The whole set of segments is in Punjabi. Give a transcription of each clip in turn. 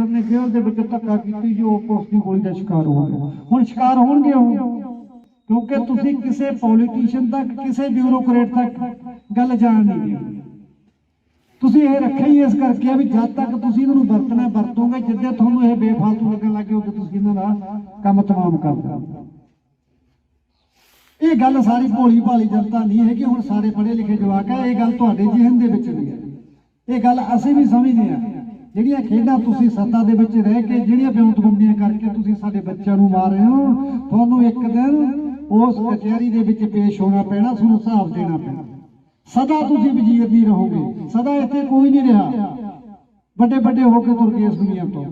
ਗੈਂਗਸਟਰ ਨੇ ਜੇਲ੍ਹ ਦੇ ਵਿੱਚ ਧੱਕਾ ਕੀਤੀ ਜੋ ਪੁਲਿਸ ਦੀ ਗੋਲੀ ਦਾ ਸ਼ਿਕਾਰ ਹੋ ਗਏ ਹੁਣ ਸ਼ਿਕਾਰ ਹੋਣਗੇ ਉਹ? ਕਿਉਂਕਿ ਤੁਸੀਂ ਕਿਸੇ ਪੋਲੀਟੀਸ਼ੀਅਨ ਤੱਕ, ਕਿਸੇ ਬਿਊਰੋਕਰੇਟ ਤੱਕ ਗੱਲ ਜਾਣ ਨਹੀਂ ਦਿੰਦੇ ਤੁਸੀਂ ਇਹ ਰੱਖਿਆ ਹੀ ਇਸ ਕਰਕੇ ਵੀ ਜਦ ਤੱਕ ਤੁਸੀਂ ਇਹਨਾਂ ਵਰਤਣਾ, ਵਰਤੋਗੇ, ਜਿੱਦੇ ਤੁਹਾਨੂੰ ਇਹ ਬੇਫਾਲਤੂ ਲੱਗਣ ਲੱਗੇ ਉਦੋਂ ਤੁਸੀਂ ਇਹਨਾਂ ਦਾ ਕੰਮ ਤਮਾਮ ਕਰ ਦਿਓ। ਇਹ ਗੱਲ ਸਾਰੀ ਭੋਲੀ ਭਾਲੀ ਜਨਤਾ ਨਹੀਂ ਹੈਗੀ, ਹੁਣ ਸਾਰੇ ਪੜ੍ਹੇ ਲਿਖੇ ਜਵਾਕ ਹੈ ਇਹ ਗੱਲ ਤੁਹਾਡੇ ਜਿਹਨ ਦੇ ਵਿੱਚ ਵੀ ਹੈ ਇਹ ਗੱਲ ਅਸੀਂ ਵੀ ਸਮਝਦੇ ਹਾਂ ਜਿਹੜੀਆਂ ਖੇਡਾਂ ਤੁਸੀਂ ਸੱਤਾ ਦੇ ਵਿੱਚ ਰਹਿ ਕੇ ਜਿਹੜੀਆਂ ਬਿਉਂਤਬੰਦੀਆਂ ਕਰਕੇ ਤੁਸੀਂ ਸਾਡੇ ਬੱਚਿਆਂ ਨੂੰ ਮਾਰ ਰਹੇ ਹੋ, ਤੁਹਾਨੂੰ ਇੱਕ ਦਿਨ ਉਸ ਕਚਹਿਰੀ ਦੇ ਵਿੱਚ ਪੇਸ਼ ਹੋਣਾ ਪੈਣਾ, ਤੁਹਾਨੂੰ ਹਿਸਾਬ ਦੇਣਾ ਪੈਣਾ। ਸਦਾ ਤੁਸੀਂ ਵਜ਼ੀਰ ਨਹੀਂ ਰਹੋਗੇ, ਸਦਾ ਇੱਥੇ ਕੋਈ ਨਹੀਂ ਰਿਹਾ। ਵੱਡੇ ਵੱਡੇ ਹੋ ਕੇ ਤੁਰ ਗਏ ਇਸ ਦੁਨੀਆ ਤੋਂ।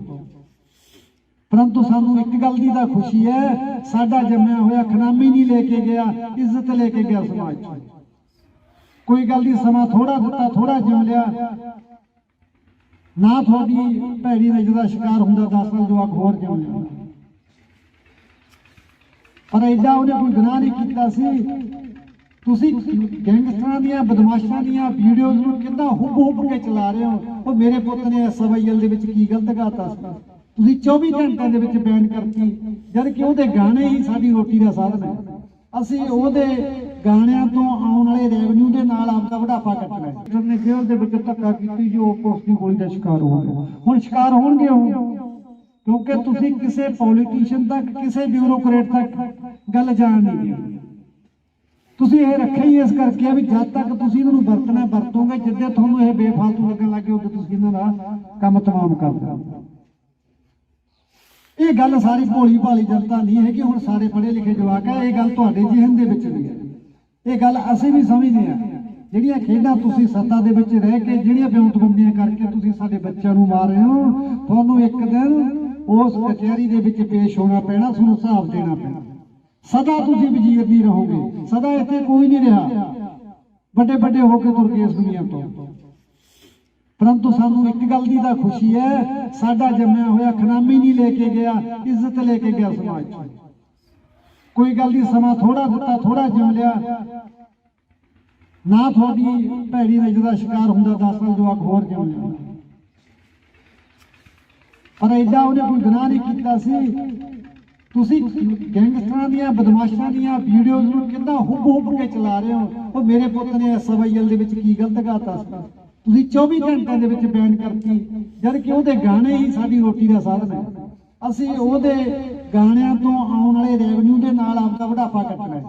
ਪਰੰਤੂ ਸਾਨੂੰ ਇੱਕ ਗੱਲ ਦੀ ਤਾਂ ਖੁਸ਼ੀ ਹੈ, ਸਾਡਾ ਜੰਮਿਆ ਹੋਇਆ ਖਨਾਮੀ ਨਹੀਂ ਲੈ ਕੇ ਗਿਆ, ਇੱਜ਼ਤ ਲੈ ਕੇ ਗਿਆ ਸਮਾਜ 'ਚ। ਕੋਈ ਗੱਲ ਦੀ ਸਮਾਂ ਥੋੜਾ ਦਿੱਤਾ ਥੋੜਾ ਜਿਉ ਲਿਆ। ਨਾ ਤੁਹਾਡੀ ਭੈੜੀ ਨਜ਼ਰ ਦਾ ਸ਼ਿਕਾਰ ਹੁੰਦਾ 10 ਸਾਲ ਜਵਾਕ ਹੋਰ ਜਿਉ ਲਿਆ ਪਰ ਐਡਾ ਉਹਨੇ ਕੋਈ ਗੁਨਾਹ ਨਹੀਂ ਕੀਤਾ ਸੀ। ਤੁਸੀਂ ਗੈਂਗਸਟਰਾਂ ਦੀਆਂ, ਬਦਮਾਸ਼ਾਂ ਦੀਆਂ ਵੀਡੀਓਜ਼ ਨੂੰ ਕਿੰਨਾ ਹੁੱਬ ਹੁੱਬ ਕੇ ਚਲਾ ਰਹੇ ਹੋ? ਉਹ ਮੇਰੇ ਪੁੱਤ ਨੇ ਐਸਵਾਈਐਲ ਦੇ ਵਿੱਚ ਕੀ ਗਲਤ ਗਾਤਾ ਸੀ? ਤੁਸੀਂ 24 ਘੰਟਿਆਂ ਦੇ ਵਿੱਚ ਬੈਨ ਕਰਤੀ, ਜਦ ਕਿ ਉਹਦੇ ਗਾਣੇ ਹੀ ਸਾਡੀ ਰੋਟੀ ਦਾ ਸਾਧਨ ਹੈ। ਅਸੀਂ ਉਹਦੇ ਗਾਣਿਆਂ ਤੋਂ ਆਉਣ ਵਾਲੇ ਰੈਵਨਿਊ ਦੇ ਨਾਲ ਆਪਦਾ ਵਡਾਪਾ ਕੱਟਣਾ ਹੈ। ਡਾਕਟਰ ਨੇ ਜੇਲ੍ਹ ਦੇ ਵਿੱਚ ਧੱਕਾ ਕੀਤੀ ਜੋ ਪੁਲਿਸ ਦੀ ਗੋਲੀ ਦਾ ਸ਼ਿਕਾਰ ਹੋ ਗਏ ਹੁਣ ਸ਼ਿਕਾਰ ਹੋਣਗੇ ਉਹ? ਕਿਉਂਕਿ ਤੁਸੀਂ ਕਿਸੇ ਪੋਲੀਟੀਸ਼ੀਅਨ ਤੱਕ, ਕਿਸੇ ਬਿਊਰੋਕਰੇਟ ਤੱਕ ਗੱਲ ਜਾਣ ਨਹੀਂ ਦਿੰਦੇ ਤੁਸੀਂ ਇਹ ਰੱਖਿਆ ਹੀ ਇਸ ਕਰਕੇ ਵੀ ਜਦ ਤੱਕ ਤੁਸੀਂ ਇਹਨਾਂ ਨੂੰ ਵਰਤਣਾ, ਵਰਤੋਗੇ, ਜਿੱਦੇ ਤੁਹਾਨੂੰ ਇਹ ਬੇਫਾਲਤੂ ਲੱਗਣ ਲੱਗੇ ਉਦੋਂ ਤੁਸੀਂ ਇਹਨਾਂ ਦਾ ਕੰਮ ਤਮਾਮ ਕਰ ਦਿਓ। ਇਹ ਗੱਲ ਸਾਰੀ ਭੋਲੀ ਭਾਲੀ ਜਨਤਾ ਨਹੀਂ ਹੈਗੀ, ਹੁਣ ਸਾਰੇ ਪੜ੍ਹੇ ਲਿਖੇ ਜਵਾਕ ਹੈ ਇਹ ਗੱਲ ਤੁਹਾਡੇ ਜਿਹਨ ਦੇ ਵਿੱਚ ਵੀ ਹੈ। ਇਹ ਗੱਲ ਅਸੀਂ ਵੀ ਸਮਝਦੇ ਹਾਂ। ਜਿਹੜੀਆਂ ਖੇਡਾਂ ਤੁਸੀਂ ਸੱਤਾ ਦੇ ਵਿੱਚ ਰਹਿ ਕੇ ਜਿਹੜੀਆਂ ਬਿਉਂਤਬੰਦੀਆਂ ਕਰਕੇ ਤੁਸੀਂ ਸਾਡੇ ਬੱਚਿਆਂ ਨੂੰ ਮਾਰ ਰਹੇ ਹੋ, ਤੁਹਾਨੂੰ ਇੱਕ ਦਿਨ ਉਸ ਕਚਹਿਰੀ ਦੇ ਵਿੱਚ ਪੇਸ਼ ਹੋਣਾ ਪੈਣਾ, ਤੁਹਾਨੂੰ ਹਿਸਾਬ ਦੇਣਾ ਪੈਣਾ। ਸਦਾ ਤੁਸੀਂ ਵਜ਼ੀਰ ਨਹੀਂ ਰਹੋਗੇ। ਸਦਾ ਇੱਥੇ ਕੋਈ ਨਹੀਂ ਰਿਹਾ। ਵੱਡੇ ਵੱਡੇ ਹੋ ਕੇ ਤੁਰ ਗਏ ਇਸ ਦੁਨੀਆ ਤੋਂ। ਪਰੰਤੂ ਸਾਨੂੰ ਇੱਕ ਗੱਲ ਦੀ ਤਾਂ ਖੁਸ਼ੀ ਹੈ, ਸਾਡਾ ਜੰਮਿਆ ਹੋਇਆ ਖਨਾਮੀ ਨਹੀਂ ਲੈ ਕੇ ਗਿਆ, ਇੱਜ਼ਤ ਲੈ ਕੇ ਗਿਆ ਸਮਾਜ 'ਚ। ਕੋਈ ਗੱਲ ਦੀ ਸਮਾਂ ਥੋੜਾ ਦਿੱਤਾ ਥੋੜਾ ਜਿਉ ਲਿਆ। ਨਾ ਤੁਹਾਡੀ ਭੈੜੀ ਨਜ਼ਰ ਦਾ ਸ਼ਿਕਾਰ ਹੁੰਦਾ 10 ਸਾਲ ਜਵਾਕ ਹੋਰ ਜਿਉ ਲਿਆ ਪਰ ਐਡਾ ਉਹਨੇ ਕੋਈ ਗੁਨਾਹ ਨਹੀਂ ਕੀਤਾ ਸੀ। ਤੁਸੀਂ ਗੈਂਗਸਟਰਾਂ ਦੀਆਂ, ਬਦਮਾਸ਼ਾਂ ਦੀਆਂ ਵੀਡੀਓਜ਼ ਨੂੰ ਕਿੰਨਾ ਹੁਬ ਹੁਬ ਕੇ ਚਲਾ ਰਹੇ ਹੋ? ਉਹ ਮੇਰੇ ਪੁੱਤ ਨੇ ਐਸਵਾਈਐਲ ਦੇ ਵਿੱਚ ਕੀ ਗਲਤ ਗਾਤਾ ਸੀ? ਤੁਸੀਂ 24 ਘੰਟਿਆਂ ਦੇ ਵਿੱਚ ਬੈਨ ਕਰਤੀ, ਜਦ ਕਿ ਉਹਦੇ ਗਾਣੇ ਹੀ ਸਾਡੀ ਰੋਟੀ ਦਾ ਸਾਧਨ ਹੈ। ਅਸੀਂ ਉਹਦੇ ਗਾਣਿਆਂ ਤੋਂ ਆਉਣ ਵਾਲੇ ਰੈਵਨਿਊ ਦੇ ਨਾਲ ਆਪਦਾ ਵਡਾਪਾ ਕੱਟਣਾ